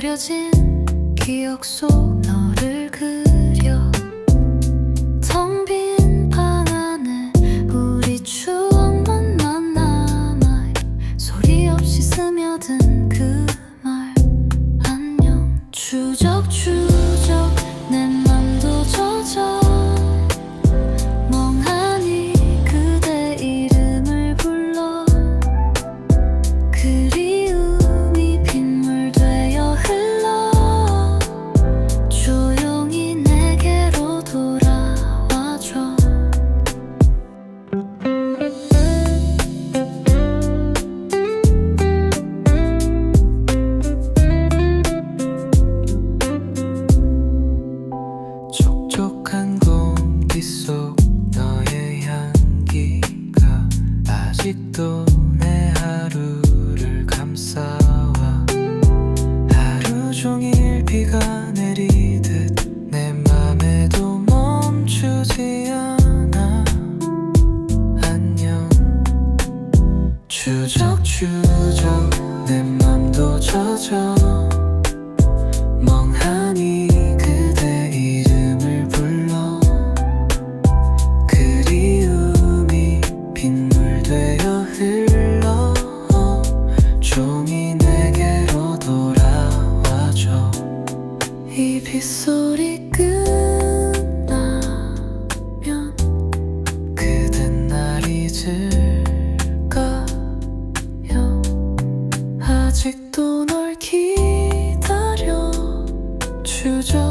그려진 기억 속 공기 속 너의 향기가 아직도 내 하루를 감싸와 하루 종일 비가 내리듯 내 맘에도 멈추지 않아. 안녕. 추적추적. 내 맘도 젖어 빗소리 끝나면 그댄 날 잊을까요? 아직도 널 기다려 추적